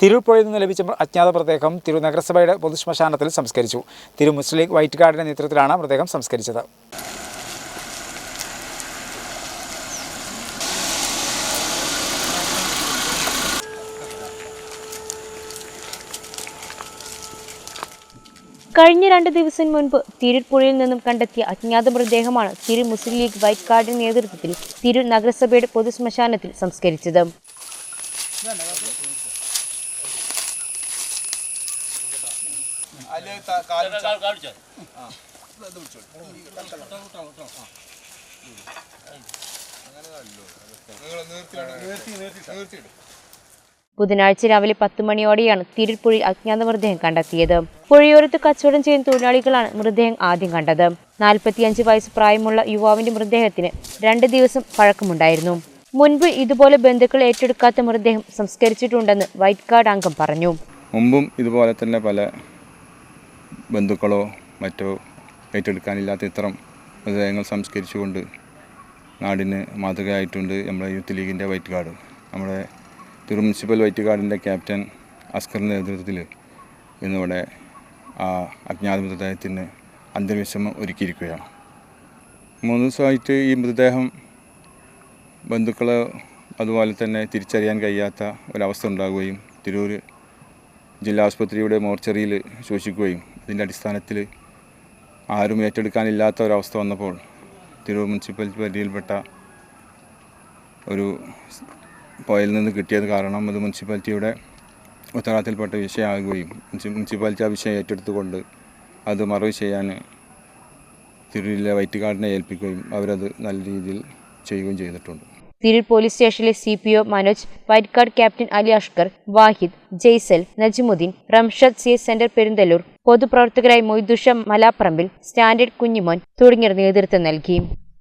തിരുപ്പുഴയിൽ നിന്ന് ലഭിച്ച അജ്ഞാത മൃതദേഹം തിരു നഗരസഭയുടെ പൊതുശ്മശാനത്തിൽ സംസ്കരിച്ചു. തിരു മുസ്ലിം വൈറ്റ് ഗാർഡിന്റെ നേതൃത്വത്തിലാണ് മൃതദേഹം സംസ്കരിച്ചത്. കഴിഞ്ഞ രണ്ട് ദിവസം മുൻപ് തിരുപ്പുഴയിൽ നിന്നും കണ്ടെത്തിയ അജ്ഞാത മൃതദേഹമാണ് തിരു മുസ്ലിം ലീഗ് വൈറ്റ് കാർഡിന്റെ നേതൃത്വത്തിൽ തിരു നഗരസഭയുടെ പൊതുശ്മശാനത്തിൽ സംസ്കരിച്ചത്. ബുധനാഴ്ച രാവിലെ പത്ത് മണിയോടെയാണ് തിരുപ്പുഴയിൽ അജ്ഞാത മൃതദേഹം കണ്ടെത്തിയത്. പുഴയോരത്ത് കച്ചവടം ചെയ്യുന്ന തൊഴിലാളികളാണ് മൃതദേഹം ആദ്യം കണ്ടത്. നാൽപ്പത്തിയഞ്ച് വയസ്സ് പ്രായമുള്ള യുവാവിന്റെ മൃതദേഹത്തിന് രണ്ട് ദിവസം പഴക്കമുണ്ടായിരുന്നു. മുൻപ് ഇതുപോലെ ബന്ധുക്കൾ ഏറ്റെടുക്കാത്ത മൃതദേഹം സംസ്കരിച്ചിട്ടുണ്ടെന്ന് വൈറ്റ് കാർഡ് അംഗം പറഞ്ഞു. മുമ്പും ഇതുപോലെ തന്നെ പല ബന്ധുക്കളോ മറ്റോ ഏറ്റെടുക്കാനില്ലാത്ത ഇത്തരം മൃതദേഹങ്ങൾ സംസ്കരിച്ചുകൊണ്ട് നാടിന് മാതൃകയായിട്ടുണ്ട് നമ്മുടെ യൂത്ത് ലീഗിന്റെ വൈറ്റ് ഗാർഡ് നമ്മുടെ തിരു മുനിസിപ്പൽ വൈറ്റ് ഗാർഡിന്റെ ക്യാപ്റ്റൻ അസ്കറിന്റെ നേതൃത്വത്തിൽ ഇന്നിവിടെ ആ അജ്ഞാത മൃതദേഹത്തിന് അന്ത്യവിശ്രമം ഒരുക്കിയിരിക്കുകയാണ്. മൂന്ന് ദിവസമായിട്ട് ഈ മൃതദേഹം ബന്ധുക്കൾ അതുപോലെ തന്നെ തിരിച്ചറിയാൻ കഴിയാത്ത ഒരവസ്ഥ ഉണ്ടാകുകയും തിരൂർ ജില്ലാ ആശുപത്രിയുടെ മോർച്ചറിയിൽ സൂക്ഷിക്കുകയും ഇതിന്റെ അടിസ്ഥാനത്തിൽ ആരും ഏറ്റെടുക്കാനില്ലാത്ത ഒരവസ്ഥ വന്നപ്പോൾ തിരൂർ മുനിസിപ്പൽ പരിധിയിൽപ്പെട്ട ഒരു പോയിൽ നിന്ന് കിട്ടിയത് കാരണം അത് മുനിസിപ്പാലിറ്റിയുടെ ഉത്തരവാദിത്തിൽപ്പെട്ട വിഷയമാകുകയും മുനിസി- മുനിസിപ്പാലിറ്റി ആ വിഷയം ഏറ്റെടുത്തുകൊണ്ട് അത് മറവ് ചെയ്യാൻ തിരൂരിലെ വൈറ്റ് കാർഡിനെ ഏൽപ്പിക്കുകയും അവരത് നല്ല രീതിയിൽ ചെയ്യുകയും ചെയ്തിട്ടുണ്ട്. തിരൂർ പോലീസ് സ്റ്റേഷനിലെ C P O Manoj white card captain Ali Ashkar Wahid Jaisal Najmuddeen Ramshad C centre Perinthalloor പൊതുപ്രവർത്തകരായി Moidusha മലാപ്പറമ്പിൽ സ്റ്റാൻഡേർഡ് കുഞ്ഞിമോൻ തുടങ്ങിയവർ നേതൃത്വം നൽകി.